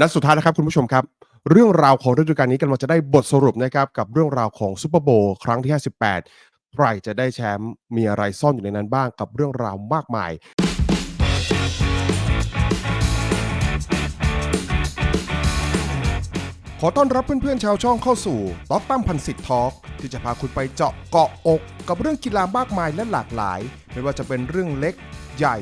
นัดสุดท้ายนะครับคุณผู้ชมครับ เรื่องราวของฤดูกาลนี้กำลังจะได้บทสรุปนะครับกับเรื่องราวของซูเปอร์โบว์ครั้งที่ 58 ใครจะได้แชมป์มีอะไรซ่อนอยู่ในนั้นบ้างกับเรื่องราวมากมาย ขอต้อนรับเพื่อนๆชาวช่องเข้าสู่ต๊อกตั้มพันสิทธิ์ทอล์กที่จะพาคุณไปเจาะเกาะอก กับเรื่องกีฬามากมายและหลากหลาย ไม่ว่าจะเป็นเรื่องเล็ก ใหญ่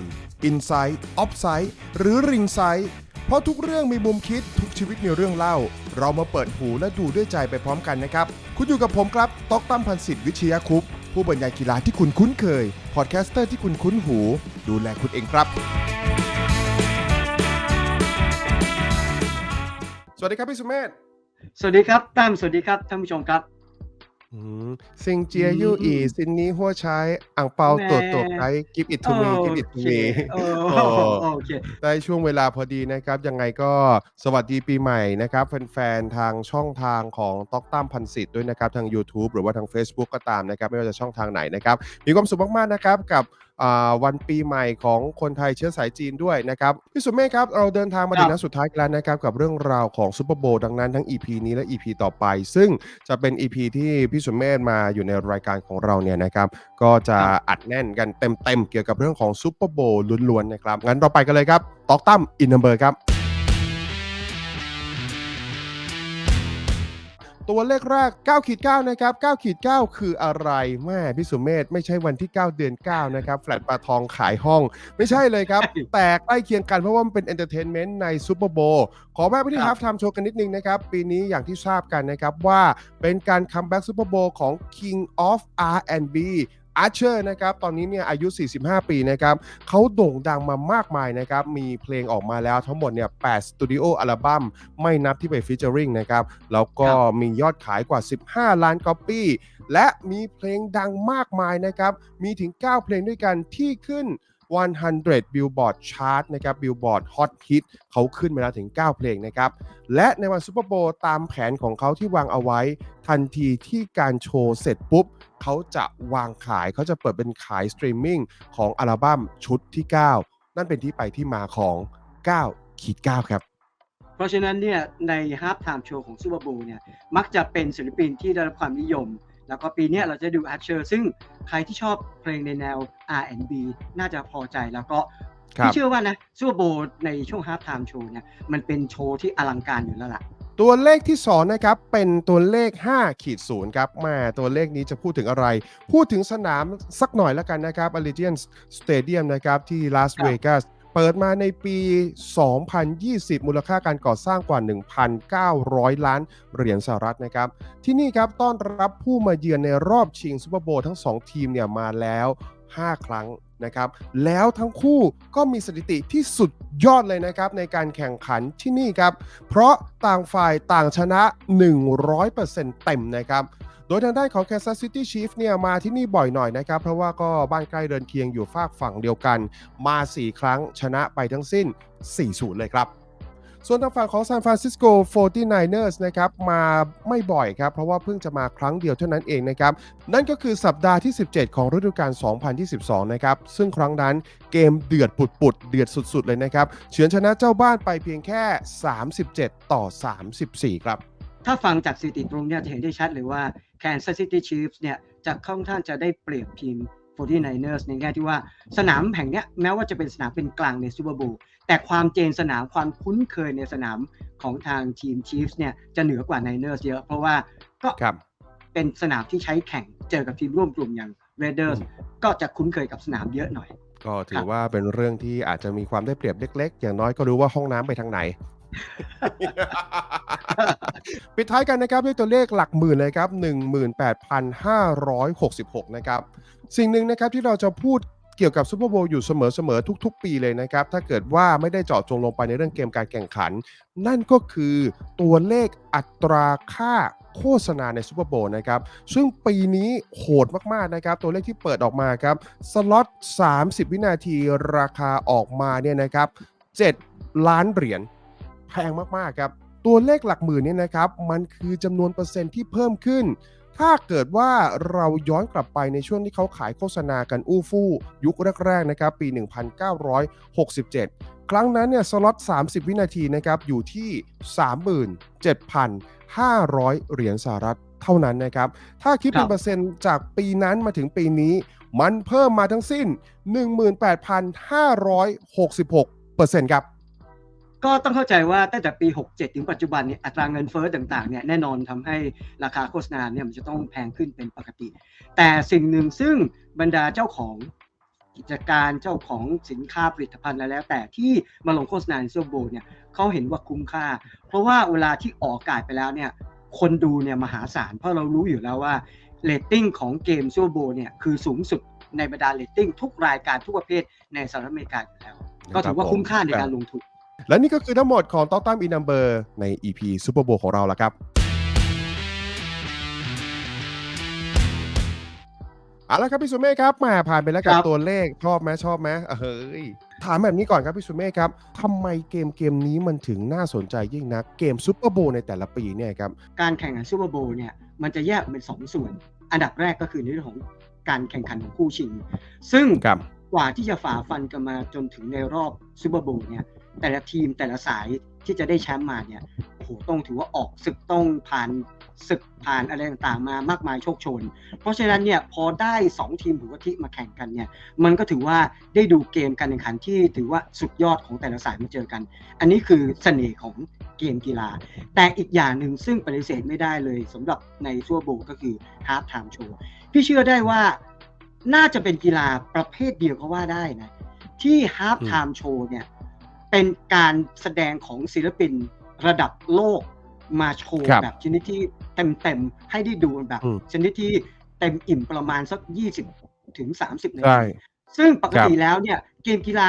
อินไซต์ออฟไซต์หรือริงไซต์ เพราะทุกเรื่องมีมุมคิดทุกชีวิตมีเรื่องเล่า เรามาเปิดหูและดูด้วยใจไปพร้อมกันนะครับ คุณอยู่กับผมครับต๊อกตั้มพันสิทธิ์วิชยาคุปผู้บรรยายกีฬาที่คุณคุ้นเคย พอดแคสเตอร์ที่คุณคุ้นหู ดูแลคุณเองครับ สวัสดีครับพี่สุเมธสวัสดีครับตั้มสวัสดีครับท่านผู้ชมครับ อืม ซิงเจียยูอีซินนี้หัวใช้อ่างเปาแหม ตัวตัวไกกิฟอิททูมีกิฟอิททูโอเคมีโอ้ โอ้ โอเค ได้ช่วงเวลาพอดีนะครับ ยังไงก็สวัสดีปีใหม่นะครับแฟน ๆ ทางช่องทางของต๊อกตั้มพันสิทธิ์ด้วยนะครับ ทาง YouTube หรือว่าทาง Facebook ก็ตามนะครับ ไม่ว่าจะช่องทางไหนนะครับ มีความสุขมาก ๆ นะครับ กับอ่าวันปีใหม่ของคนไทยเชื้อสายจีนด้วยนะครับพี่สุเมฆครับเราเดินทางมาถึงนัดสุดท้ายกันแล้วนะครับกับเรื่องราวของซูเปอร์โบว์ดังนั้นทั้ง EP นี้และ EP ต่อไป ซึ่งจะเป็น EP ที่พี่สุเมธมาอยู่ในรายการของเราเนี่ยนะครับก็จะอัดแน่นกันเต็มๆเกี่ยวกับเรื่องของซูเปอร์โบว์ล้วนๆนะครับงั้นเราไปกันเลยครับตอกตั้มอินเนเบอร์ครับ ตัวเลขแรก9ขีด9นะครับ9ขีด9คืออะไรแม่พี่สุเมธไม่ใช่วันที่ 9 เดือน 9 นะครับ แฟลตปลาทองขายห้อง ไม่ใช่เลยครับ แต่ใกล้เคียงกันเพราะว่ามันเป็นเอนเตอร์เทนเมนต์ในซูเปอร์โบว์ขอแวะไปที่ครัฮาบฟไทม์โชว์กันนิดนึงนะครับ ปีนี้อย่างที่ทราบกันนะครับว่าเป็นการคัมแบ็กซูเปอร์โบว์ของ King of R&B อาร์เชอร์นะครับตอนนี้เนี่ยอายุ 45 ปีนะครับเขาโด่งดังมามากมายนะครับมีเพลงออกมาแล้วทั้งหมดเนี่ย8สตูดิโออัลบั้มไม่นับที่ไปฟีเจอริงนะครับแล้วก็ครับมียอดขายกว่า 15 ล้านก๊อปปี้และมีเพลงดังมากมายนะครับมีถึง 9 เพลงด้วยกันที่ขึ้น 100 Billboard Chart นะครับ Billboard Hot Hit เขาขึ้นมาแล้วถึง 9 เพลงนะครับ และในวันซูเปอร์โบว์ตามแผนของเขาที่วางเอาไว้ ทันทีที่การโชว์เสร็จปุ๊บ เขาจะวางขายเขาจะเปิดเป็นขายสตรีมมิ่งของอัลบั้มชุดที่ 9 นั่นเป็นที่ไปที่มาของ 9 ขีด 9 ครับ เพราะฉะนั้นเนี่ยในฮาร์ t ไทม์โชว์ของซูเปอร์โบว์เนี่ยมักจะเป็นศิลปินที่ได้รับความนิยม แล้วก็ปีเนี้ยเราจะดูอาร์เชอร์ซึ่งใครที่ชอบเพลงในแนว R&B น่าจะพอใจแล้วก็ครับพี่เชื่อว่านะซูเปอร์โบว์ในช่วงฮาร์ t ไทม์โชว์เนี่ยมันเป็นโชว์ที่อลังการอยู่แล้วล่ะ ตัวเลขที่2นะครับเป็นตัวเลข5ขีดศูนย์ครับแมาตัวเลขนี้จะพูดถึงอะไร พูดถึงสนามสักหน่อยแล้วกันนะครับ Allegiant Stadium นะครับที่ลาสครับเวกัสเปิดมาในปี 2020 มูลค่าการก่อสร้างกว่า 1,900 ล้านเหรียญสหรัฐนะครับ ที่นี่ครับต้อนรับผู้มาเยือนในรอบชิงซูเปอร์โบว์ทั้ง 2 ทีมเนี่ยมาแล้ว 5 ครั้ง นะครับ แล้วทั้งคู่ก็มีสถิติที่สุดยอดเลยนะครับ ในการแข่งขันที่นี่ครับ เพราะต่างฝ่ายต่างชนะ 100%เต็มนะครับโดยทางด้านของ Kansas City Chiefs เนี่ยมาที่นี่บ่อยหน่อยนะครับ เพราะว่าก็บ้านใกล้เดินเคียงอยู่ฝากฝั่งเดียวกัน มา 4 ครั้งชนะไปทั้งสิ้น 4-0 เลยครับ ส่วนทางฝั่งของ San Francisco 49ers นะครับมาไม่บ่อยครับ เพราะว่าเพิ่งจะมาครั้งเดียวเท่านั้นเองนะครับ นั่นก็คือสัปดาห์ที่ 17 ของฤดูกาล 2022 นะครับ ซึ่งครั้งนั้นเกมเดือดปุดๆ เดือดสุดๆ เลยนะครับ เฉือนชนะเจ้าบ้านไปเพียงแค่ 37 ต่อ 34 ครับ ถ้าฟังจากสถิติตรงเนี่ยจะเห็นได้ชัดเลยว่า Kansas City Chiefs เนี่ยจะค่อนข้างจะได้เปรียบทีม 49ers ในแง่ที่ว่าสนามแห่งเนี้ยแม้ว่าจะเป็นสนามเป็นกลางในซูเปอร์โบว์ แต่ความเจนสนามความคุ้นเคยในสนามของทางทีม Chiefs เนี่ยจะเหนือกว่า Niners เยอะ เพราะว่าก็ครับเป็นสนามที่ใช้แข่งเจอกับทีมร่วมกลุ่มอย่าง Raiders ก็จะคุ้นเคยกับสนามเยอะหน่อย ก็ถืครัอบว่าเป็นเรื่องที่อาจจะมีความได้เปรียบเล็ก ๆ อย่างน้อยก็รู้ว่าห้องน้ำไปทางไหนปิดท้ายกันนะครับด้วยตัวเลขหลักหมื่นเลยครับ 18,566 นะครับ สิ่งหนึ่งนะครับที่เราจะพูด เกี่ยวกับซูเปอร์โบว์อยู่เสมอๆทุก ๆ ปีเลยนะครับ ถ้าเกิดว่าไม่ได้เจาะจงลงไปในเรื่องเกมการแข่งขัน นั่นก็คือตัวเลขอัตราค่าโฆษณาในซูเปอร์โบว์นะครับ ซึ่งปีนี้โหดมาก ๆ นะครับ ตัวเลขที่เปิดออกมาครับ สล็อต 30 วินาทีราคาออกมาเนี่ยนะครับ 7 ล้านเหรียญแพงมาก ๆ ครับ ตัวเลขหลักหมื่นเนี่ยนะครับ มันคือจำนวนเปอร์เซ็นต์ที่เพิ่มขึ้น ถ้าเกิดว่าเราย้อนกลับไปในช่วงที่เขาขายโฆษณากันอู้ฟู่ยุคแรกๆนะครับปี 1967 ครั้งนั้นเนี่ยสล็อต 30 วินาทีนะครับอยู่ที่ 37,500 เหรียญสหรัฐเท่านั้นนะครับ ถ้าคิดเป็นเปอร์เซ็นต์จากปีนั้นมาถึงปีนี้ มันเพิ่มมาทั้งสิ้น 18,566เปอร์เซ็นต์ครับ ก็ต้องเข้าใจว่าตั้งแต่ปี 67 ถึงปัจจุบันเนี่ยอัตราเงินเฟ้อต่างๆเนี่ยแน่นอนทำให้ราคาโฆษณาเนี่ยมันจะต้องแพงขึ้นเป็นปกติ แต่สิ่งหนึ่งซึ่งบรรดาเจ้าของกิจการเจ้าของสินค้าผลิตภัณฑ์อะไรแล้ว แต่ที่มาลงโฆษณาในซูโบเนี่ยเขาเห็นว่าคุ้มค่า เพราะว่าเวลาที่ออกอากาศไปแล้วเนี่ยคนดูเนี่ยมหาศาลเพราะเรารู้อยู่แล้วว่าเรตติ้งของเกมซูโบเนี่ยคือสูงสุดในบรรดาเรตติ้งทุกรายการทุกประเภทในสหรัฐอเมริกาอยู่แล้ว ก็ถือว่าคุ้มค่าในการลงทุน และนี่ก็คือทั้งหมดของต๊อกตั้มอินนัมเบอร์ใน EP Super Bowl ของเราแล้วครับเอาละครับพี่สุเมฆครับมาผ่านไปแล้วกับครับตัวเลขชอบไหมชอบไหมเฮ้ยถามแบบนี้ก่อนครับพี่สุเมฆครับทำไมเกมเกมนี้มันถึงน่าสนใจยิ่งนักเกมซูเปอร์โบในแต่ละปีเนี่ยครับการแข่งขันซูเปอร์โบว์เนี่ยมันจะแยกออกเป็นสองส่วน อันดับแรกก็คือในเรื่องของการแข่งขันของคู่ชิง ซึ่งครับกว่าที่จะฝ่าฟันกันมาจนถึงในรอบซูเปอร์โบว์เนี่ย แต่ละทีมแต่ละสายที่จะได้แชมป์มาเนี่ยโอ้โหต้องถือว่าออกศึกต้องผ่านศึกผ่านอะไรต่างๆ มามากมายโชคชน เพราะฉะนั้นเนี่ยพอได้ 2 ทีมหูกะทิมาแข่งกันเนี่ยมันก็ถือว่าได้ดูเกมการแข่งขันที่ถือว่าสุดยอดของแต่ละสายมาเจอกัน อันนี้คือเสน่ห์ของเกมกีฬา แต่อีกอย่างหนึ่งซึ่งปฏิเสธไม่ได้เลยสำหรับในซัวโบก็คือฮาร์ t ไทม์โชว์พี่เชื่อได้ว่าน่าจะเป็นกีฬาประเภทเดียวก็ว่าได้นะที่ฮาร์ t ไทม์โชว์เนี่ย เป็นการแสดงของศิลปินระดับโลกมาโชว์ครับแบบชนิดที่เต็มๆให้ได้ดูแบบอืมชนิดที่เต็มอิ่มประมาณสัก 20 ถึง 30นาใช่ทีซึ่งปกติครับแล้วเนี่ยเกมกีฬา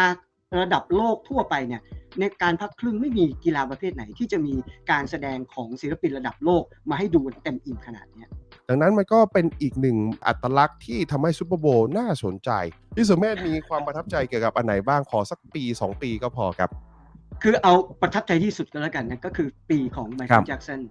ระดับโลกทั่วไปเนี่ยในการพักครึ่งไม่มีกีฬาประเภทไหนที่จะมีการแสดงของศิลปินระดับโลกมาให้ดูเต็มอิ่มขนาดเนี้ย ดังนั้นมันก็เป็นอีกหนึ่งอัตลักษณ์ที่ทำให้ซูเปอร์โบว์น่าสนใจ พี่สุเมธมีความประทับใจเกี่ยวกับอันไหนบ้างขอสักปี 2 ปีก็พอครับ คือเอาประทับใจที่สุดก็แล้วกันนะก็คือปีของไมคเคิรัลบแจ็กสัน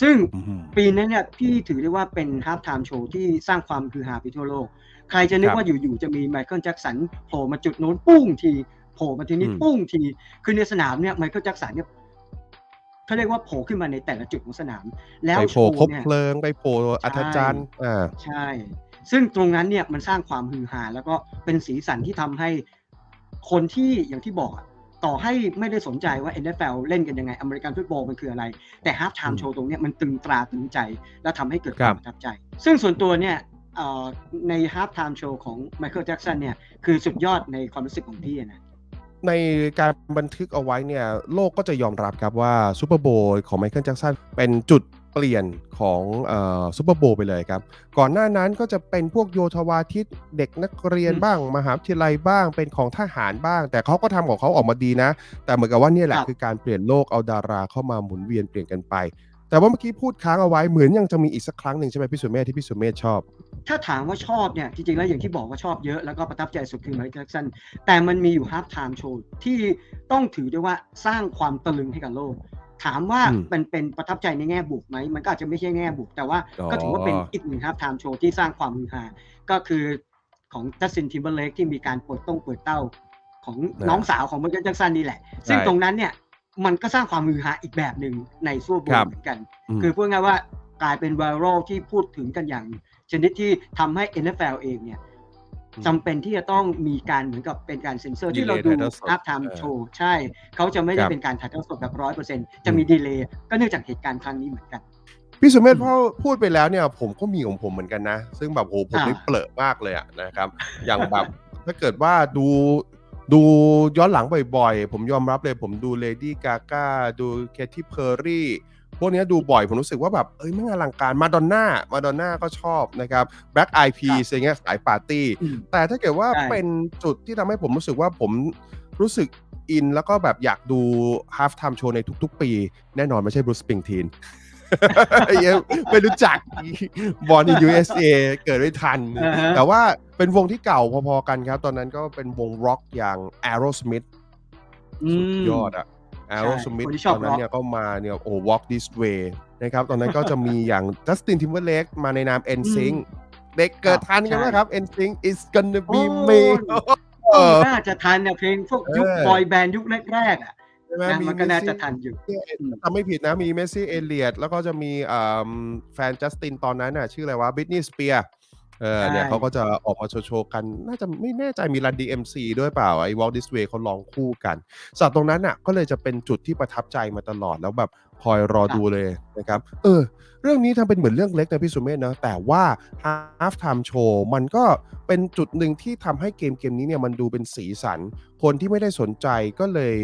ซึ่งอืมปีนั้นเนี่ยพี่ถือได้ว่าเป็นฮาร์ t ไทม์โชว์ที่สร้างความคือฮาไปทั่วโลก ใครจะนึกครับว่าอยู่ๆจะมีไมเคิลแจ็กสันโผล่มาจุดโน้นปุ้งทีโผล่มาทีนี้อืมปุ้งทีคือในสนามเนี่ยไมเคิลแจ็กสันเนี่ย เขาเรียกว่าโผล่ขึ้นมาในแต่ละจุดของสนาม แล้วไปโชโผล่ว์คบเนี่ยเพลิงไปโผล่อัธจันทร์อ่าใช่ ซึ่งตรงนั้นเนี่ยมันสร้างความฮือฮาแล้วก็เป็นสีสันที่ทำให้คนที่อย่างที่บอกอะต่อให้ไม่ได้สนใจว่า NFL เล่นกันยังไงอเมริกันฟุตบอลมันคืออะไร แต่ฮาร์ t ไทอืม์มโชว์ตรงเนี้ยมันตึงตราตึงใจ และทำให้เกิดคครัวาบมประทับใจ ซึ่งส่วนตัวเนี่ยเอ่อในฮาร์ t ไทม์โชว์ของไมเคิลแจ็กสันเนี่ยคือสุดยอดในความรู้สึกของพี่อะนะ ในการบันทึกเอาไว้เนี่ยโลกก็จะยอมรับครับว่าซูเปอร์โบว์ของไมเคิลแจ็กสันเป็นจุดเปลี่ยนของซูเปอร์โบว์ไปเลยครับ ก่อนหน้านั้นก็จะเป็นพวกโยธวาทิตเด็กนักเรียนอืมบ้าง มหาวิทยาลัยบ้างเป็นของทหารบ้าง แต่เขาก็ทำของเขาออกมาดีนะ แต่เหมือนกับว่าเนี่ยแหละครับคือการเปลี่ยนโลกเอาดาราเข้ามาหมุนเวียนเปลี่ยนกันไป แต่ว่าเมื่อกี้พูดค้างเอาไว้เหมือนยังจะมีอีกสักครั้งหนึ่งใช่ไหมพี่สุเมธที่พี่สุเมธชอบ ถ้าถามว่าชอบเนี่ยจริงๆแล้วอย่างที่บอกว่าชอบเยอะแล้วก็ประทับใจสุดคือไมเคิลแจ็กสันแต่มันมีอยู่ฮาร์ t ไทม์โชว์ที่ต้องถือได้ว่าสร้างความตะลึงให้กับโลก ถามว่าอืมมันเป็นประทับใจในแง่บวกไหมมันก็อาจจะไม่ใช่แง่บวกแต่ว่าอ๋อก็ถือว่าเป็นอีกหนึ่งฮาร์ t ไทม์โชว์ที่สร้างความฮือฮาก็คือของจัสตินทิมเบอร์เลกที่มีการเปิดต้งเปิดเต้าของน้องสาวของไมเคิลแจ็กสันนี่แหละ ซึ่งตรงนั้นเนี่ย มันก็สร้างความฮือฮาอีกแบบหนึ่งในซูเปอร์โบครัว์บเหมือนกันมคือพูดง่ายๆว่ากลายเป็นไวรัลที่พูดถึงกันอย่าง ชนิดที่ทำให้ NFL เองเนี่ยอืมจำเป็นที่จะต้องมีการเหมือนกับเป็นการเซ็นเซอร์ Delay ที่เราดูถ่ายทอดสดอัพไทม์เออโชว์ใช่ เขาจะไม่ได้ครับเป็นการถ่ายทอดสดแบบร้อยเปอร์เซ็นต์จะมีดีเลย์ก็เนื่องจากเหตุการณ์ครั้งนี้เหมือนกัน พี่สุเมธอืมพอพูดไปแล้วเนี่ย ผมก็มีของผมเหมือนกันนะ ซึ่งแบบโหผมอ่าไม่เปลอะมากเลยอะนะครับ อย่างแบบถ้าเกิดว่าดู ดูย้อนหลังบ่อยๆ ผมยอมรับเลยผมดูเลดี้กากาดูเคที่เพอร์รี่พวกเนี้ยดูบ่อยผมรู้สึกว่าแบบเอ้ยมันอลังการมาดอนน่ามาดอนน่าก็ชอบนะครับแบล็กไอพีอะไรเงี้ยสายปาร์ตี้อืมแต่ถ้าเกิดว่าใช่เป็นจุดที่ทำให้ผมรู้สึกว่าผมรู้สึกอิน แล้วก็แบบอยากดู half time show ในทุกๆ ปี แน่นอนไม่ใช่บรูซสปริงทีนไม่รู้จักบอลใน USA เกิดไม่ทันอ่าฮะแต่ว่า เป็นวงที่เก่าพอๆกันครับ ตอนนั้นก็เป็นวงร็อกอย่าง Aerosmith อืสุดมยอดอะ Aerosmith คนที่ชอบตอนนั้น rock เนี่ยก็มาเนี่ยโอ้ Walk This Way นะครับ ตอนนั้นก็จะมีอย่าง Justin Timberlake มาในนาม NSYNC เด็กเกิดทันกันไหมใช่ครับ NSYNC is gonna be โอ้ me เออน่าจะทันเนี่ยเพลงพวกยุคเออบอยแบนด์ยุคแรกๆอะใช่ไหมนะมีมันก็น่า Missy จะทันอยู่อืมทำไม่ผิดนะมีเมสซี่เอเลียดแล้วก็จะมีอ่าแฟนจัสตินตอนนั้นน่ะ ชื่ออะไรวะบิทนีย์สเปีย เออเนี่ยใช่เขาก็จะออกมาโชว์ๆกัน น่าจะไม่แน่ใจมีรันดีเอ็มซีด้วยเปล่า ไอ้วอลดิสเวย์เขาลองคู่กันสัตว์ตรงนั้นน่ะก็เลยจะเป็นจุดที่ประทับใจมาตลอดแล้วแบบคอยรอดูเลยนะครับ เออ เรื่องนี้ทำเป็นเหมือนเรื่องเล็กนะพี่สุเมธนะแต่ว่า half time show มันก็เป็นจุดหนึ่งที่ทำให้เกมเกมนี้เนี่ยมันดูเป็นสีสัน คนที่ไม่ได้สนใจก็เลย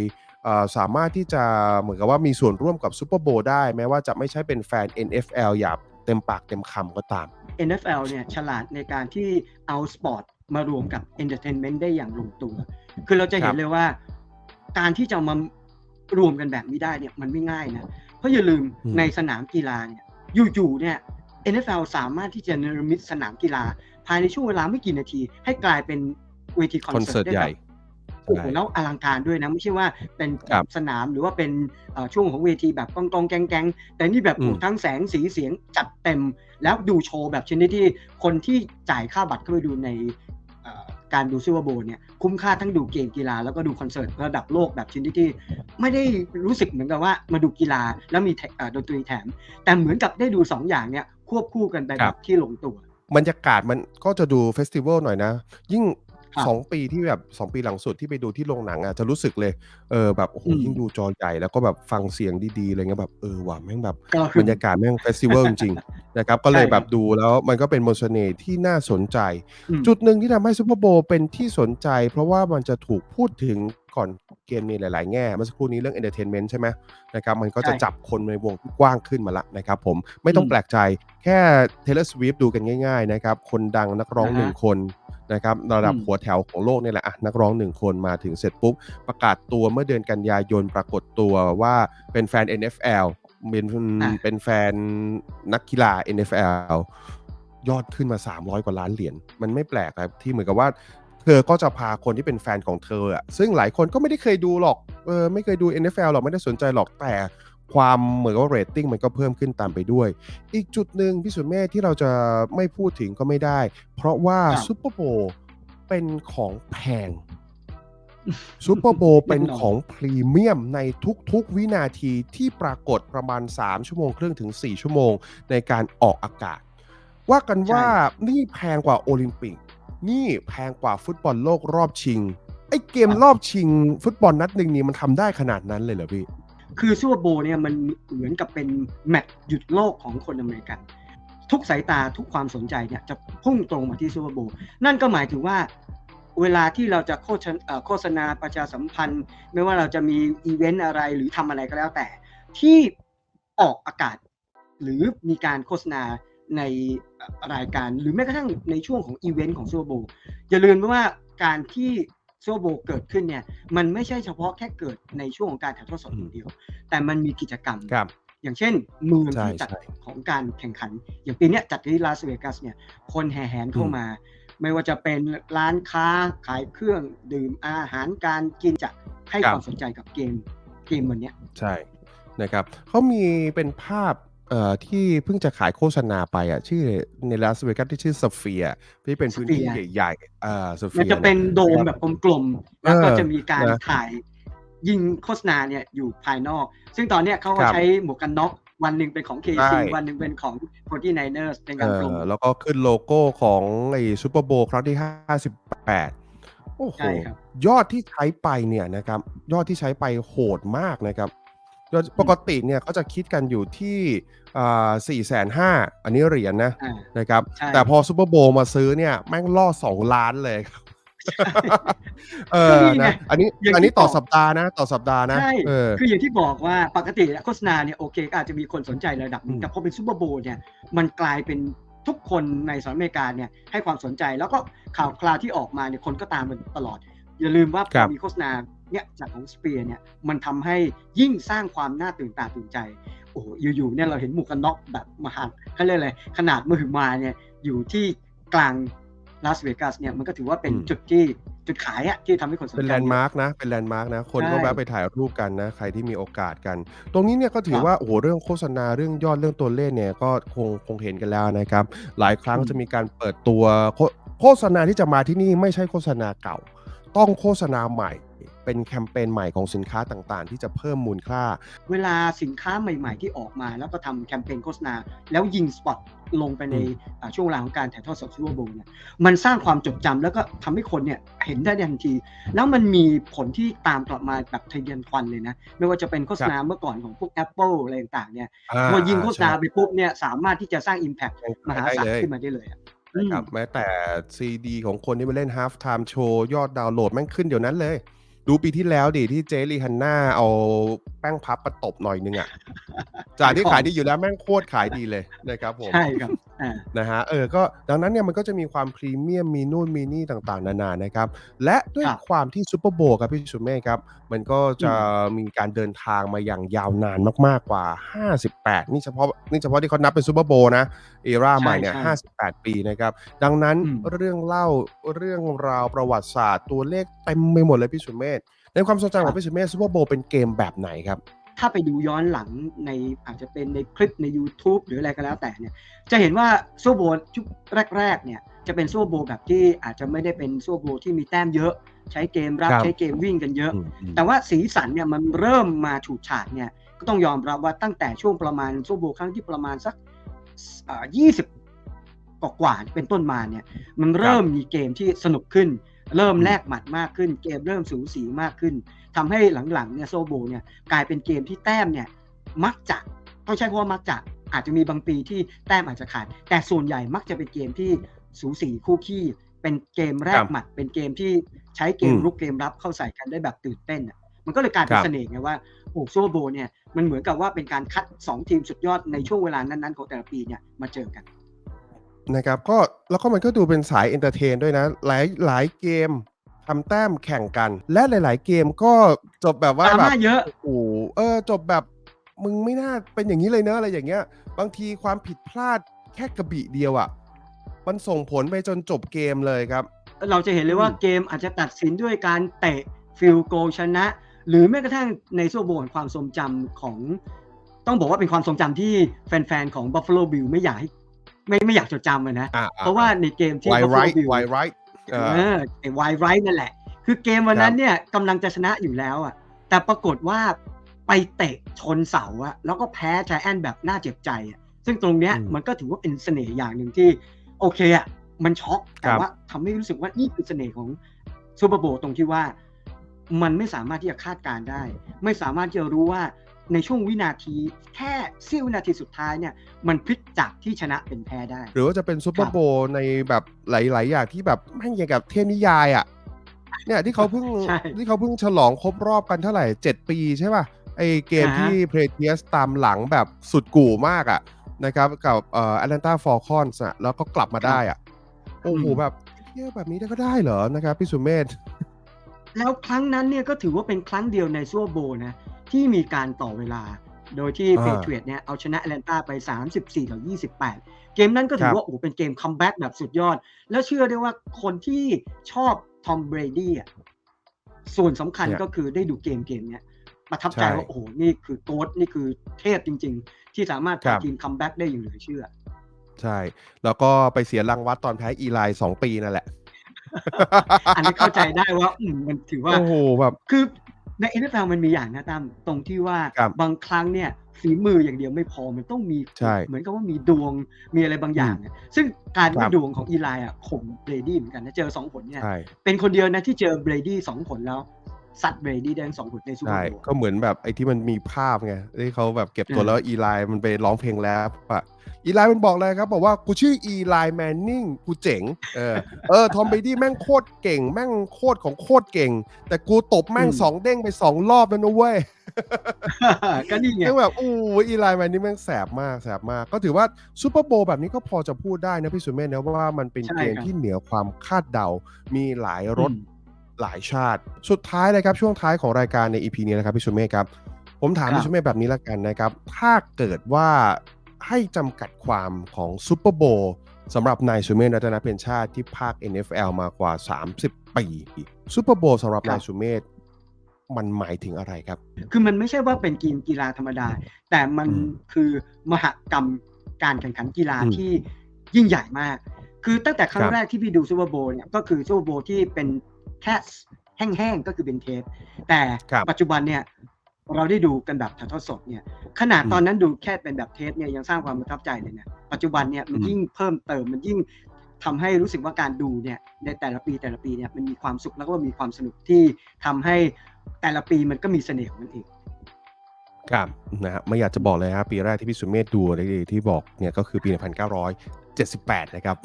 เอ่อสามารถที่จะเหมือนกับว่ามีส่วนร่วมกับซูเปอร์โบว์ได้ แม้ว่าจะไม่ใช่เป็นแฟน NFL อย่าง เต็มปากเต็มคำก็ตาม NFL เนี่ยฉลาดในการที่เอาสปอร์ตมารวมกับเอนเตอร์เทนเมนต์ได้อย่างลงตัว คือเราจะเห็ครันบเลยว่า การที่จะมารวมกันแบบนี้ได้เนี่ยมันไม่ง่ายนะ เพราะอย่าลืมอืมในสนามกีฬาเนี่ยอยู่ๆเนี่ย NFL สามารถที่จะเนรมิตสนามกีฬา ภายในช่วงเวลาไม่กี่นาที ให้กลายเป็นเวทีคอนคอนเสิเสิร์ร์ตตได้ใหแบญ่ บโอ้โหใช่แล้วอลังการด้วยนะไม่ใช่ว่าเป็นครับสนามหรือว่าเป็นเอ่อช่วงของเวทีแบบกองกองๆแกงแกงๆแต่นี่แบบอืมโอ้โหทั้งแสงสีเสียงจัดเต็ม แล้วดูโชว์แบบชนิดที่คนที่จ่ายค่าบัตรเข้าไปดูในเอ่อการดูซูเปอร์โบว์เนี่ยคุ้มค่าทั้งดูเกมกีฬาแล้วก็ดูคอนเสิร์ตระดับโลกแบบชนิดที่ ไม่ได้รู้สึกเหมือนกับว่ามาดูกีฬาแล้วมีแถเอ่อดนตรีแถม แต่เหมือนกับได้ดูสองอย่างเนี่ยควบคู่กันไปคแบรับบที่ลงตัวบรรยากาศมันก็จะดูเฟสติวัลหน่อยนะ ยิ่ง ครับ2ปีที่แบบ2ปีหลังสุดที่ไปดูที่โรงหนังอะจะรู้สึกเลยเออแบบโอ้โหอืมยิ่งดูจอใหญ่แล้วก็แบบฟังเสียงดีๆอะไรเงี้ยแบบเออว่ะแม่งแบบก็คืบอรรยากาศแม่งเฟสติวัลจริงๆนะครับก็เลยใช่ครับแบบดูแล้วมันก็เป็นมนต์เสน่ห์ที่น่าสนใจอืมจุดหนึ่งที่ทำให้ซูเปอร์โบว์เป็นที่สนใจ เพราะว่ามันจะถูกพูดถึงก่อนเกมในหลาย ๆ แง่เมื่อสักครู่นี้เรื่อง entertainment ใช่ไหมนะครับมันก็จะใช่จับคนในวงที่กว้างขึ้นมาละนะครับผมไม่ต้องอืมแปลกใจแค่ Taylor Swift ดูกันง่าย ๆ นะครับ คนดังนักร้องอ่าฮะหนึ่งคน นะครับระดับอืมหัวแถวของโลกนี่แหละอะนักร้องหนึ่งคนมาถึงเสร็จปุ๊บ ประกาศตัวเมื่อเดือนกันยายนปรากฏตัวว่าเป็นแฟน NFL เป็นอะเป็นแฟนนักกีฬา NFL ยอดขึ้นมา 300 กว่าล้านเหรียญมันไม่แปลกครับที่เหมือนกับว่าเธอก็จะพาคนที่เป็นแฟนของเธออะซึ่งหลายคนก็ไม่ได้เคยดูหรอกเออไม่เคยดู NFL หรอกไม่ได้สนใจหรอกแต่ ความเหมือนกับว่าเรตติ้งมันก็เพิ่มขึ้นตามไปด้วย อีกจุดหนึ่งพี่สุเมธที่เราจะไม่พูดถึงก็ไม่ได้ เพราะว่าครับซูเปอร์โบว์เป็นของแพงซูเปอร์โบว์เป็นของพรีเมียมในทุกๆวินาทีที่ปรากฏประมาณ 3 ชั่วโมงครึ่งถึง 4 ชั่วโมงในการออกอากาศ ว่ากันว่านี่แพงกว่าโอลิมปิก นี่แพงกว่าฟุตบอลโลกรอบชิง ไอ้เกมรอบชิง ฟุตบอลนัดหนึ่งนี้มันทำได้ขนาดนั้นเลยเหรอพี่ คือซูเปอร์โบเนี่ยมันเหมือนกับเป็นแมตช์หยุดโลกของคนอเมริกัน ทุกสายตาทุกความสนใจเนี่ยจะพุ่งตรงมาที่ซูเปอร์โบนั่นก็หมายถึงว่าเวลาที่เราจะโฆษณาประชาสัมพันธ์ ไม่ว่าเราจะมีอีเวนต์อะไรหรือทำอะไรก็แล้วแต่ ที่ออกอากาศ หรือมีการโฆษณาในรายการ หรือแม้กระทั่งในช่วงของอีเวนต์ของซูเปอร์โบอย่าลืมว่าการที่ ซูเปอร์โบว์เกิดขึ้นเนี่ยมันไม่ใช่เฉพาะแค่เกิดในช่วงของการถ่ายทอดสดอย่างเดียว แต่มันมีกิจกรรมครับอย่างเช่นเมืองใช่ที่จัดใช่ของการแข่งขัน อย่างปีเนี้ยจัดที่ลาสเวกัสเนี่ยคนแห่แหนเข้ามา ไม่ว่าจะเป็นร้านค้าขายเครื่องดื่มอาหารการกินจะให้ครับความสนใจกับเกมเกมวันเนี้ยใช่นะครับเขามีเป็นภาพ เอ่อที่เพิ่งจะขายโฆษณาไปอะ ชื่อในลาสเวกัสที่ชื่อสเฟียที่เป็นพื้นที่ Sphere ใหญ่ๆอ่าสเฟีมันย จะเป็นโดมแบบกลมๆ แล้วก็เออจะมีการนะถ่ายยิงโฆษณาเนี่ยอยู่ภายนอก ซึ่งตอนเนี้ยเขาก็ครับใช้หมวกกันน็อกวันหนึ่งเป็นของ ใช่ KC วันหนึ่งเป็นของ 49ers เป็นเอการโปรโมอทแล้วก็ขึ้นโลโก้ของไอ้ซูเปอร์โบว์ครั้งที่ 58 โอ้โห ใช่ครับ ยอดที่ใช้ไปเนี่ยนะครับ ยอดที่ใช้ไปโหดมากนะครับ ยอดปกติเนี่ยเขาจะคิดกันอยู่ที่อ่าสี่แสนห้าอันนี้เหรียญนะอ่านะครับใช่แต่พอซูเปอร์โบว์มาซื้อเนี่ยแม่งล่อสองล้านเลยครับเอก็อนี่ไงนะอันนี้อย่างที่อันนี้ต่อบอกสัปดาห์นะ ต่อสัปดาห์นะใช่เออคืออย่างที่บอกว่าปกติโฆษณาเนี่ยโอเคก็อาจจะมีคนสนใจระดับหนึอืงมแต่พอเป็นซูเปอร์โบว์เนี่ยมันกลายเป็นทุกคนในสหรัฐอเมริกาเนี่ยให้ความสนใจแล้วก็ข่าวคราวที่ออกมาเนี่ยคนก็ตามมันตลอด อย่าลืมว่าพครัอบมีโฆษณา เนี่ยจากของสเปียร์เนี่ยมันทำให้ยิ่งสร้างความน่าตื่นตาตื่นใจ โอ้โหอยู่ๆเนี่ยเราเห็นหมวกกันน็อกแบบมหาเขาเรียกอะไรขนาดมือมาเนี่ยอยู่ที่กลางลาสเวกัสเนี่ยมันก็ถือว่าเป็นอืมจุดที่จุดขายอะที่ทำให้คนสนใจเป็นแลนด์มาร์กนะเป็นแลนด์มาร์กนะคนก็ใช่แวะไปถ่ายรูปกันนะ ใครที่มีโอกาสกัน ตรงนี้เนี่ยก็ถืคอรับว่าโอ้โหเรื่องโฆษณาเรื่องยอดเรื่องตัวเลขเนี่ยก็คงคงเห็นกันแล้วนะครับ หลายครั้งอืมจะมีการเปิดตัวโฆโฆษณาที่จะมาที่นี่ไม่ใช่โฆษณาเก่า ต้องโฆษณาใหม่ เป็นแคมเปญใหม่ของสินค้าต่างๆ ที่จะเพิ่มมูลค่า เวลาสินค้าใหม่ๆ ที่ออกมา แล้วก็ทำแคมเปญโฆษณา แล้วยิงสปอตลงไปในอืมอ่าช่วงเวลาของการถ่ายทอดสดซูเปอร์โบว์เนี่ยมันสร้างความจดจำแล้วก็ทำให้คนเนี่ยเห็นได้ทันที แล้วมันมีผลที่ตามกลับมาแบบทะเยานควันเลยนะ ไม่ว่าจะเป็นโฆษณาเมื่อก่อนของพวก Apple อะไรต่างๆเนี่ยอ่าพอยิงโฆษณาใช่ไปปุ๊บเนี่ยสามารถที่จะสร้าง Impact ยังมขายหาได้ศาลเลยขึ้นมาได้เลยอะนะครับอืมแม้แต่ซีดีของคนที่ไปเล่น half time show ยอดดาวน์โหลดแม่งขึ้นเดี๋ยวนั้นเลย ดูปีที่แล้วดิที่เจลีฮันน่าเอาแป้งพับประตบหน่อยนึงอะจากที่ขายดีอยู่แล้วแม่งโคตรขายดีเลยนะครับผมใช่ครับอ่านะฮะเออก็ดังนั้นเนี่ยมันก็จะมีความพรีเมียมมีนู่นมีนี่ต่างๆ นานานะครับ และด้วยครับความที่ซูเปอร์โบว์ครับพี่สุเมฆครับ มันก็จะมีการเดินทางมาอย่างยาวนานมากๆกว่า 58 นี่เฉพาะนี่เฉพาะที่เขานับเป็นซูเปอร์โบว์นะเอราใหม่เนี่ยใช่ใช่58 ปีนะครับ ดังนั้นอืมเรื่องเล่าเรื่องราวประวัติศาสตร์ตัวเลขเต็มไปหมดเลยพี่สุเมธ ในความทรงจำของพี่สุเมธซูเปอร์โบว์เป็นเกมแบบไหนครับ ถ้าไปดูย้อนหลังในอาจจะเป็นในคลิปใน YouTube หรืออะไรก็แล้วแต่เนี่ย จะเห็นว่าโซโบชุดแรก ๆ เนี่ย จะเป็นโซโบแบบที่อาจจะไม่ได้เป็นโซโบที่มีแต้มเยอะ ใช้เกมรับครับใช้เกมวิ่งกันเยอะอืมอืมแต่ว่าสีสันเนี่ยมันเริ่มมาฉูดฉาดเนี่ยก็ต้องยอมรับว่าตั้งแต่ช่วงประมาณโซโบครั้งที่ประมาณสักยี่สิบกว่าๆเป็นต้นมาเนี่ยมันเริ่มมีเกมที่สนุกขึ้น เริ่มแลกหมัดมากขึ้น เกมเริ่มสูสีมากขึ้นทำให้หลังๆเนี่ยโซโบเนี่ยกลายเป็นเกมที่แต้มเนี่ยมักจะต้องใช้คำว่ามักจะอาจจะมีบางปีที่แต้มอาจจะขาด แต่ส่วนใหญ่มักจะเป็นเกมที่สูสีคู่ขี้เป็นเกมแรคกรับหมัด เป็นเกมที่ใช้เกมอืมรุกเกมรับเข้าใส่กันได้แบบตื่นเต้นอะมันก็เลยกลายเป็คนรับเสน่ห์ไงว่าโอ้โซโบเนี่ยมันเหมือนกับว่าเป็นการคัด 2 ทีมสุดยอดในช่วงเวลานั้นๆของแต่ละปีเนี่ยมาเจอกัน นะครับก็แล้วก็มันก็ดูเป็นสายเอนเตอร์เทนด้วยนะ หลายหลายเกมทำแต้มแข่งกัน และหลาย ๆ เกมก็จบแบบว่าดราแบม่าบเยอะ โอ้โหเออจบแบบมึงไม่น่าเป็นอย่างนี้เลยเนอะอะไรอย่างเงี้ย บางทีความผิดพลาดแค่กระบี่เดียวอะ่ะ มันส่งผลไปจนจบเกมเลยครับ เราจะเห็นเลยว่าอืมเกมอาจจะตัดสินด้วยการเตะฟิลโกชนะ หรือแม้กระทั่งในโซโบนความทรงจำของ ต้องบอกว่าเป็นความทรงจำที่แฟน ๆ ของ Buffalo Bill ไม่อยากให้ ไม่ไม่อยากจดจำอะนะอ่าเพราะว่าในเกมที่ไวไร Buffalo ท์ Bill ไวไรท์เออไอ้วายไรท์นั่นแหละ คือเกมวันนั้นเนี่ยกำลังจะชนะอยู่แล้วอะ แต่ปรากฏว่าไปเตะชนเสาอะแล้วก็แพ้ใจแอนแบบน่าเจ็บใจอะซึ่งตรงเนี้ยอืมมันก็ถือว่าเป็นเสน่ห์อย่างหนึ่งที่ โอเคอะมันช็อกแต่ครับว่าทำให้รู้สึกว่านี่คือเสน่ห์ของซูเปอร์โบว์ตรงที่ว่า มันไม่สามารถที่จะคาดการณ์ได้ ไม่สามารถที่จะรู้ว่า ในช่วงวินาที แค่เสี้ยววินาทีสุดท้ายเนี่ยมันพลิกจากที่ชนะเป็นแพ้ได้ หรือว่าจะเป็นซูเปอครัร์บโบว์ในแบบหลาย ๆ อย่างที่แบบแม่งอย่างกับเทพนิยายอะเนี่ยที่เขาเพิ่งใช่ที่เขาเพิ่งฉลองครบรอบกันเท่าไหร่เจ็ดปีใช่ป่ะไอเกมอ่าฮะที่เพลเทียสตามหลังแบบสุดกู่มากอะนะครับกับเอ่อแอตแลนตาฟอร์คอนส์อะแล้วก็กลับมาได้อะโอ้โหอืมแบบเที่ยแบบนี้ได้ก็ได้เหรอนะครับพี่สุเมธแล้วครั้งนั้นเนี่ยก็ถือว่าเป็นครั้งเดียวในซัวโบว์นะ ที่มีการต่อเวลา โดยที่อ่าเ a เทรียตเนี่ยเอาชนะแอตแลนตาไป 34ต่อ28 เกมนั้นก็ถืครัอบว่าโอ้โหเป็นเกมคัมแบ็กแบบสุดยอด แล้วเชื่อได้ว่าคนที่ชอบทอมเบรดี้อะส่วนสำคัญเนี่ยก็คือได้ดูเกมเกมเนี้ยประทับใจใช่ว่าโอ้โหนี่คือโกดนี่คือเทพจริง ๆ ที่สามารถครับทำทีมคัมแบ็กได้อย่างเหลือเชื่อ ใช่ แล้วก็ไปเสียรางวัดตอนแพ้อีไลน์สองปีนั่นแหละ อันนี้เข้าใจได้ว่าอืมมันถือว่าโอ้โหแบบคือ ใน NFL มันมีอย่างนะตั้มตรงที่ว่าครับบางครั้งเนี่ยฝีมืออย่างเดียวไม่พอมันต้องมีใช่เหมือนกับว่ามีดวงมีอะไรบางอย่างอะซึ่งการคว่ารับดวงของอีไลน์อะข่มเบรดี้เหมือนกันนะเจอสองผลเนี่ยใช่เป็นคนเดียวนะที่เจอเบรดี้สองผลแล้ว ซัดเบรดี้ได้ทั้งสองผลในซูเปอใช่ร์โบว์ก็เหมือนแบบไอ้ที่มันมีภาพไงที่เขาแบบเก็บตัวอืมแล้วอีไลน์มันไปร้องเพลงแล้วอะอีไลน์มันบอกเลยครับ บอกว่ากูชื่ออีไลน์แมนนิงกูเจ๋ง เออเออทอมเบดี้แม่งโคตรเก่ง แม่งโคตรของโคตรเก่ง แต่กูตบแม่งสองเด้งไปสองรอบแล้วนะเว้ยก็นี่ไงยังแบบอู้อีไลน์แมนนี่แม่งแสบมากแสบมาก ก็ถือว่าซูเปอร์โบว์แบบนี้ก็พอจะพูดได้นะพี่สุเมธนะว่ามันเป็นใช่เกมครับที่เหนือความคาดเดา มีหลายรสอืม หลายชาติ สุดท้ายเลยครับช่วงท้ายของรายการใน EP นี้นะครับพี่สุเมธครับ ผมถามครับพี่สุเมธแบบนี้ละกันนะครับ ถ้าเกิดว่าให้จำกัดความของซูเปอร์โบว์สำหรับนายสุเมธรัตนเป็นชาติที่ภาค NFL มากว่า 30 ปีซูเปอร์โบว์สำหรับครับนายสุเมธมันหมายถึงอะไรครับ คือมันไม่ใช่ว่าเป็นกีฬกีฬาธรรมดา แต่มันอืมคือมหกรรมการแข่งขันกีฬาอืมที่ยิ่งใหญ่มาก คือตั้งแต่ครั้คงรับแรกที่พี่ดูซูเปอร์โบว์เนี่ยก็คือซูเปอร์โบว์ที่เป็น แค่แห้งๆก็คือเป็นเทป แต่ครับปัจจุบันเนี่ยเราได้ดูกันแบบถ่ายทอดสดเนี่ยขนาดอืมตอนนั้นดูแค่เป็นแบบเทปเนี่ยยังสร้างความประทับใจเลยเนี่ยปัจจุบันเนี่ยมันอืมยิ่งเพิ่มเติมมันยิ่งทำให้รู้สึกว่าการดูเนี่ยในแต่ละปีแต่ละปีเนี่ยมันมีความสุขแล้วก็มีความสนุกที่ทำให้แต่ละปีมันก็มีเสน่ห์ของมันเอง ครับนะฮะไม่อยากจะบอกเลยครับปีแรกที่พี่สุเมธดูเลยที่บอกเนี่ยก็คือปี 1978 นะครับ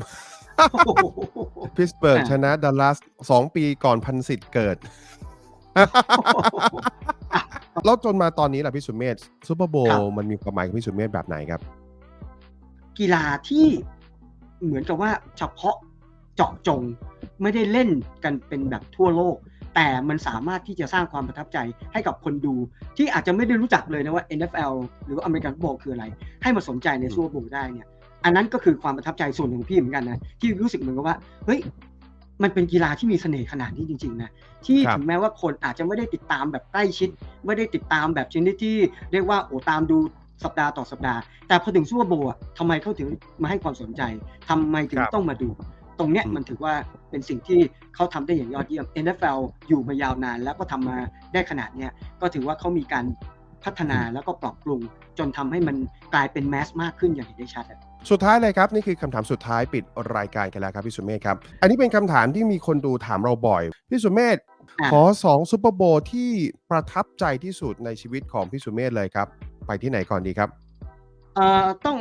พิสเบิร์กอ่าชนะดัลลัสสองปีก่อนพันสิทธิ์เกิด แล้วจนมาตอนนี้ล่ะพี่สุเมธซูเปอร์โบครับมันมีความหมายกับพี่สุเมธแบบไหนครับ กีฬาที่เหมือนกับว่าเฉพาะเจาะจงไม่ได้เล่นกันเป็นแบบทั่วโลก แต่มันสามารถที่จะสร้างความประทับใจให้กับคนดู ที่อาจจะไม่ได้รู้จักเลยนะว่า NFL หรือว่าอเมริกันฟุตบอลคืออะไร ให้มาสนใจในซูเปอร์โบว์ได้เนี่ย อันนั้นก็คือความประทับใจส่วนหนึ่งของพี่เหมือนกันนะที่รู้สึกเหมือนกับว่าเฮ้ยมันเป็นกีฬาที่มีเสน่ห์ขนาดนี้จริงๆนะที่ครับถึงแม้ว่าคนอาจจะไม่ได้ติดตามแบบใกล้ชิด ไม่ได้ติดตามแบบชนิดที่เรียกว่าโอ้ตามดูสัปดาห์ต่อสัปดาห์ แต่พอถึงซูเปอร์โบว์อะทำไมเขาถึงมาให้ความสนใจทำไมถึงครับต้องมาดู ตรงเนี้ยอืมมันถือว่าเป็นสิ่งที่เขาทำได้อย่างยอดเยี่ยม NFL อยู่มายาวนาน แล้วก็ทำมาได้ขนาดเนี้ยก็ถือว่าเขามีการพัฒนาแล้วก็ปรับปรุง จนทำให้มันกลายเป็นแมสมากขึ้นอย่างเห็นได้ชัดอะสุดท้ายเลยครับ นี่คือคำถามสุดท้ายปิดรายการกันแล้วครับพี่สุเมธครับ อันนี้เป็นคำถามที่มีคนดูถามเราบ่อย พี่สุเมธอะขอสองซูเปอร์โบว์ที่ประทับใจที่สุดในชีวิตของพี่สุเมธเลยครับ ไปที่ไหนก่อนดีครับเอ่อต้อง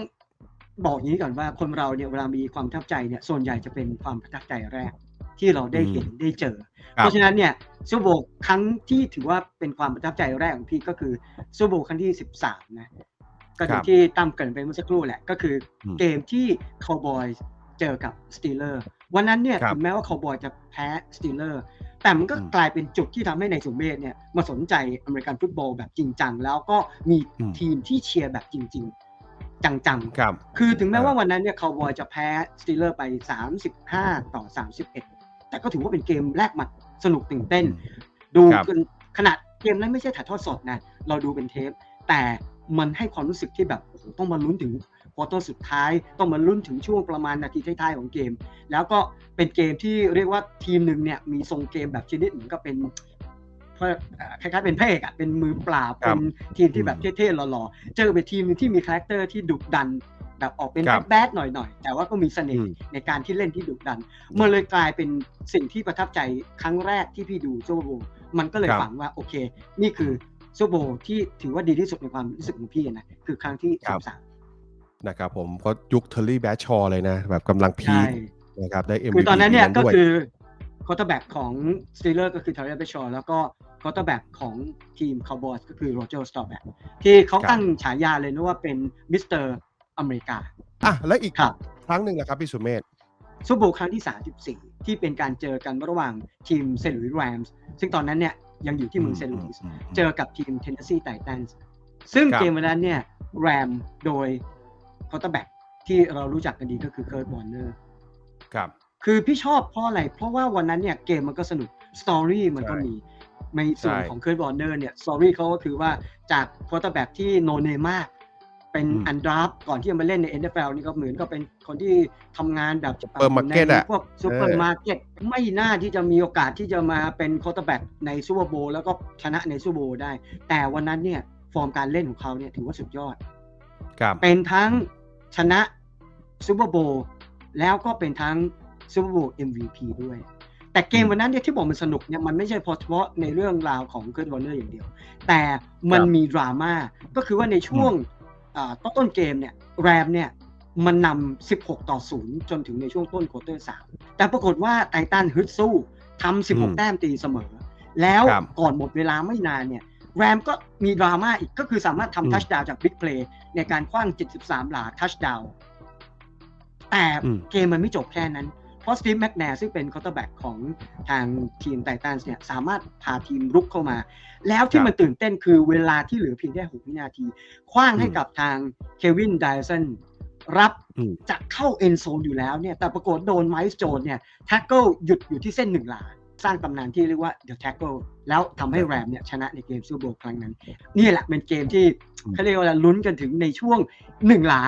บอกอย่างนี้ก่อนว่าคนเราเนี่ยเวลามีความประทับใจเนี่ยส่วนใหญ่จะเป็นความประทับใจแรก ที่เราได้เห็นได้เจอครับเพราะฉะนั้นเนี่ยซูเปอร์โบว์ครั้งที่ถือว่าเป็นความประทับใจแรกของพี่ก็คือซูเปอร์โบว์ครั้งที่13นะก็อย่างที่ตั้มเกรินไปเมื่อสักครู่แหละ ก็คืออมเกมที่คาวบอยเจอกับสตีลเลอร์วันนั้นเนี่ยครับถึงแม้ว่าคาวบอยจะแพ้สตีลเลอร์แต่มันก็อืมกลายเป็นจุดที่ทำให้ในสุเมธเนี่ยมาสนใจอเมริกันฟุตบอลแบบจริงจังแล้วก็มีอืมทีมที่เชียร์แบบจริง ๆ จังๆ ครับ คือถึงแม้อ่าว่าวันนั้นเนี่ยคาวบอยจะแพ้สตีลเลอร์ไป 35 ต่อ 31 แต่ก็ถือว่าเป็นเกมแรกหมัดสนุกตื่นเต้น ดูครับกันขนาดเกมนั้นไม่ใช่ถ่ายทอดสดนะ เราดูเป็นเทป แต่มันให้ความรู้สึกที่แบบโอ้โหต้องมาลุ้นถึงควอเตอร์สุดท้าย ต้องมาลุ้นถึงช่วงประมาณนาทีท้ายๆของเกม แล้วก็เป็นเกมที่เรียกว่าทีมหนึ่งเนี่ยมีทรงเกมแบบชนิดเหมือนกับเป็นเอ่อ คล้ายๆเป็นพระเอกอะเป็นมือปราบครัเป็บนทีมที่แบบเท่ๆหล่อๆ เจอเป็นทีมหนึงที่มีคาแรคเตอร์ที่ดุดัน แบบออกเป็นครับแบดๆหน่อยๆ แต่ว่าก็มีเสน่อืห์มในการที่เล่นที่ดุดัน มันเลยกลายเป็นสิ่งที่ประทับใจครั้งแรกที่พี่ดูซูเปอร์โบว์มันก็เลยครับฝันว่าโอเค นี่คือซูเปอร์โบว์ที่ถือว่าดีที่สุดในความรู้สึกของพี่นะ คือครั้งที่ครัสิบบสามนะครับผมก็ยุคเทอร์รี่แบชชอเลยนะ แบบกำลังพีใช่คนะครับได้ MVP คือตอนนั้นเนี่ยปีก็ด้วยคือ คอร์เตอร์แบ็กของสตีลเลอร์ก็คือทาริเบชอแล้วก็คอร์เตอร์แบ็กของทีมคาวบอยก็คือโรเจอร์สตอร์แบ็กที่เขาครับตั้งฉายาเลยนะว่าเป็นมิสเตอร์อเมริกาอะและอีกครับครั้งหนึ่งนะครับพี่สุเมธซูเปอร์โบว์ครั้งที่ 34 ที่เป็นการเจอกันระหว่างทีมเซนต์หลุยส์แรมส์ซึ่งตอนนั้นเนี่ยยังอยู่ที่เมืองเซนต์หลุยส์มมเจอกับทีมเทนเนสซีไททันส์ซึ่งครับเกมวันนั้นเนี่ยแรมโดยคอร์เตอร์แบ็กที่เรารู้จักกันดีก็คือเคิร์ตวอร์เนอร์ครับ คือพี่ชอบเพราะอะไร เพราะว่าวันนั้นเนี่ยเกมมันก็สนุกสตอรี่มันก็ใช่มี ในส่วนใช่ของเคิร์ตวอร์เนอร์เนี่ยสตอรี่เขาก็คือว่าจากคอร์เตอร์แบ็กที่โนเนมาก เป็นอืมอันดราฟก่อนที่จะมาเล่นใน NFL นี่ก็เหมือนก็เป็นคนที่ทำงานแบบ Supermarket อะในพวกซูเปอร์มาร์เก็ตไม่น่าที่จะมีโอกาสที่จะมาเป็นคอร์เตอร์แบ็กในซูเปอร์โบว์แล้วก็ชนะในซูเปอร์โบว์ได้ แต่วันนั้นเนี่ยฟอร์มการเล่นของเขาเนี่ยถือว่าสุดยอดครับเป็นทั้งชนะซูเปอร์โบว์แล้วก็เป็นทั้ง ซูเปอร์โบว์ MVP ด้วย แต่เกมอืมวันนั้นเนี่ยที่บอกมันสนุกเนี่ยมันไม่ใช่เพราะเฉพาะในเรื่องราวของเคิร์ตวอร์เนอร์อย่างเดียว แต่มันครับมีดราม่าก็คือว่าในช่วงอ่าต้นต้นเกมเนี่ยแรมเนี่ยมันนำ 16 ต่อ 0 จนถึงในช่วงต้นควอเตอร์ 3 แต่ปรากฏว่าไททันฮึดสู้ทำอืม16 แต้มตีเสมอ แล้วครับก่อนหมดเวลาไม่นานเนี่ย แรมก็มีดราม่าอีกก็คือสามารถอืมทำทัชดาวจากบิ๊กเพลย์ในการคว้าง 73 หลาทัชดาวแต่อืมเกมมันไม่จบแค่นั้น เพราะสตีฟแมกแนร์ซึ่งเป็นคอร์เตอร์แบ็กของทางทีมไททันส์เนี่ยสามารถพาทีมรุกเข้ามา แล้วที่ครับมันตื่นเต้นคือเวลาที่เหลือเพียงแค่6วินาที คว้างให้อืมกับทางเควินไดสันรับอืมจะเข้าเอ็นโซนอยู่แล้วเนี่ยแต่ปรากฏโดนไมส์โจนเนี่ยแท็กเกิลหยุดอยู่ที่เส้นหนึ่งหลา สร้างตำนานที่เรียกว่าเดอะแท็กเกิลแล้วทำให้แรมเนี่ยชนะในเกมซูเปอร์โบว์ครั้งนั้น นี่แหละเป็นเกมที่อืมเขาเรียกว่าอะไรลุ้นกันถึงในช่วงหนึ่งหลา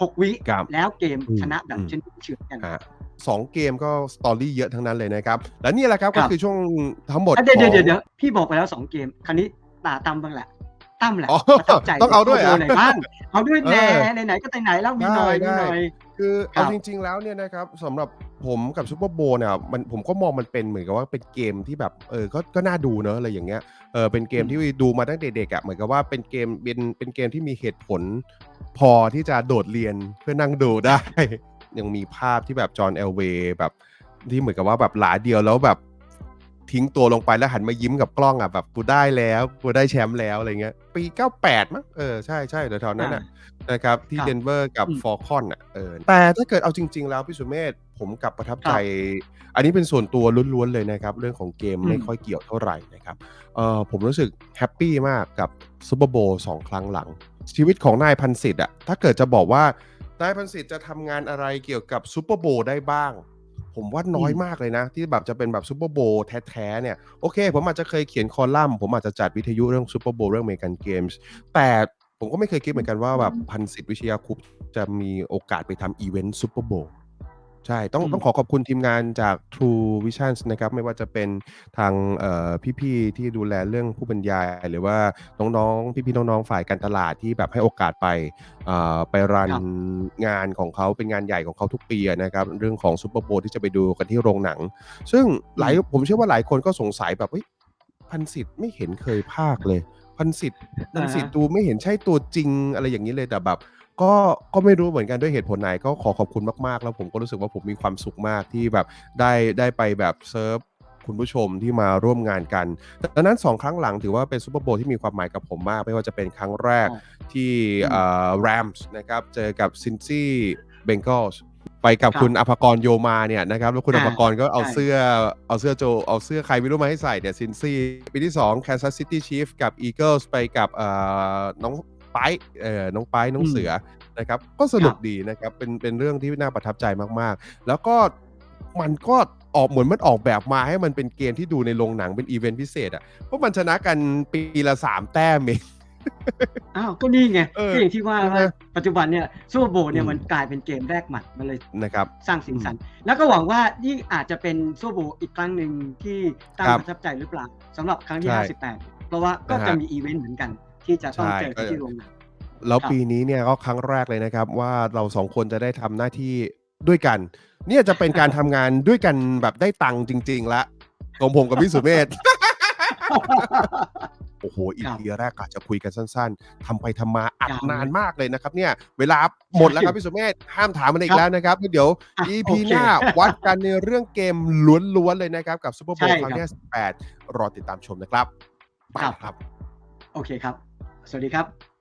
หกวิครับแล้วเกมอืมชนะแบบอืมเช่นเฉือนกันฮะสองเกมก็สตอรี่เยอะทั้งนั้นเลยนะครับ และนี่แหละครับครัก็บคือช่วงทั้งหมดอะเดี๋ยวของเดี๋ยวเดี๋ยวพี่บอกไปแล้วสองเกม คราวนี้ตาตั้มบ้างแหละตั้มแหละอ๋อประทับใจต้องเอาด้วยเหรอไหนบ้างเอาด้วยเอแน่อไหนๆก็ไหนๆแล้วมีหน่อยได้มีหน่อย คือครัเอาบ จริง ๆ แล้วเนี่ยนะครับสำหรับผมกับซูเปอร์โบว์เนี่ยมันผมก็มองมันเป็นเหมือนกับว่าเป็นเกมที่แบบเออก็ก็น่าดูเนอะอะไรอย่างเงี้ยเออเป็นเกมที่ดูมาตั้งแต่เด็กอะเหมือนกับว่าเป็นเกมเป็นเป็นเกมที่มีเหตุผล พอที่จะโดดเรียนเพื่อนั่งดูได้ ยังมีภาพที่แบบจอห์นเอลเวย์แบบที่เหมือนกับว่าแบบหลาเดียวแล้วแบบทิ้งตัวลงไปแล้วหันมายิ้มกับกล้องอะแบบกูได้แล้วกูได้แชมป์แล้วอะไรเงี้ย ปี 98 มั้งเออใช่ใช่แถวๆนั้นอะนะครับที่ครับเดนเวอร์กับอืมฟอร์คอนอะเออแต่ถ้าเกิดเอาจริง ๆ แล้วพี่สุเมธผมกลับประทับใจ อันนี้เป็นส่วนตัวล้วนๆเลยนะครับ เรื่องของเกมอืมไม่ค่อยเกี่ยวเท่าไหร่นะครับเออผมรู้สึกแฮปปี้มากกับซูเปอร์โบว์สองครั้งหลัง ชีวิตของนายพันศิษย์อะถ้าเกิดจะบอกว่านายพันศิษย์จะทำงานอะไรเกี่ยวกับซูเปอร์โบว์ได้บ้าง ผมว่าน้อยอืมมากเลยนะ ที่แบบจะเป็นแบบซูเปอร์โบว์แท้ๆเนี่ยโอเค ผมอาจจะเคยเขียนคอลัมน์ผมอาจจะจัดวิทยุเรื่องซูเปอร์โบว์เรื่องเมกันเกมส์แต่ผมก็ไม่เคยคิดเหมือนกันว่าแบบพันศิษย์วิชยาคุปต์จะมีโอกาสไปทำอีเวนต์ซูเปอร์โบว์ ใช่ ต้องอืมต้องขอขอบคุณทีมงานจาก True Visions นะครับ ไม่ว่าจะเป็นทางเอ่อพี่ๆที่ดูแลเรื่องผู้บรรยาย หรือว่าน้องๆ พี่ๆน้องๆ ฝ่ายการตลาดที่แบบให้โอกาสไปเอ่อไปรันครับงานของเขาเป็นงานใหญ่ของเขาทุกปีอะนะครับ เรื่องของซูเปอร์โบว์ที่จะไปดูกันที่โรงหนัง ซึ่งหลายผมเชื่อว่าหลายคนก็สงสัยแบบเฮ้ยพันสิทธิ์ไม่เห็นเคยภาคเลย พันสิทธิ์พันสิทธิ์ดูไม่เห็นใช่ตัวจริงอะไรอย่างนี้เลยแต่แบบ ก็ก็ไม่รู้เหมือนกันด้วยเหตุผลไหนก็ขอขอบคุณมาก ๆ แล้วผมก็รู้สึกว่าผมมีความสุขมากที่แบบได้ได้ไปแบบเซิร์ฟคุณผู้ชมที่มาร่วมงานกันดังนั้นสองครั้งหลังถือว่าเป็นซูเปอร์โบว์ที่มีความหมายกับผมมาก ไม่ว่าจะเป็นครั้งแรกอ๋อที่อืมเอ่อแรมส์นะครับเจอกับซินซี่เบงกอลส์ไปกับครับคุณอภกรโยมาเนี่ยนะครับแล้วคุณออ่าภกรก็เอาใช่เสื้อเอาเสื้อโจเอาเสื้อใครไม่รู้มาให้ใส่เนี่ยซินซี่ปีที่2 Kansas City Chiefs กับ Eagles ไปกับเอ่อน้อง ไปเอ่อน้องไปน้องอืมเสือนะครับ ก็สนุกครับดีนะครับ เป็นเป็นเรื่องที่น่าประทับใจมากๆ แล้วก็มันก็ออกเหมือนมันออกแบบมาให้มันเป็นเกมที่ดูในโรงหนังเป็นอีเวนต์พิเศษอะเพราะมันชนะกันปีละสามแต้มเองอ้าว ก็นี่ไงเออก็อย่างที่ว่าใช่ไหมว่าปัจจุบันเนี่ยซูเปอร์โบว์เนี่อืยมมันกลายเป็นเกมแรกหมัดมันเลยนะครับสร้างสีสัน แล้วก็หวังว่านี่อาจจะเป็นซูเปอร์โบว์อีกครั้งหนึ่งที่ตั้งครับประทับใจหรือเปล่าสำหรับครั้งที่ใช่58 เพราะว่าก็นะฮะจะมีอีเวนต์เหมือนกัน ที่จะต้องใช่เจอกันเออที่โรงหนังแล้วครับปีนี้เนี่ยก็ครั้งแรกเลยนะครับ ว่าเราสองคนจะได้ทำหน้าที่ด้วยกัน เนี่ยจะเป็นการทำงานด้วยกันแบบได้ตังค์จริง ๆ ละของผมกับพี่สุเมธโอ้โหอีครับพีแรกอาจจะคุยกันสั้น ๆทำไปทำมาอัดยาวนานมากเลยนะครับ เนี่ย เวลาหมดแล้วครับพี่สุเมธห้ามถามมันอีครักบแล้วนะครับเดี๋ยวอะ EP โอเคหน้าวัดกันในเรื่องเกมล้วนๆเลยนะครับ กับซูเปอร์โบใช่ว์ครั้งครับที่18รอติดตามชมนะครับไปครับครับโอเคครับ สวัสดีครับ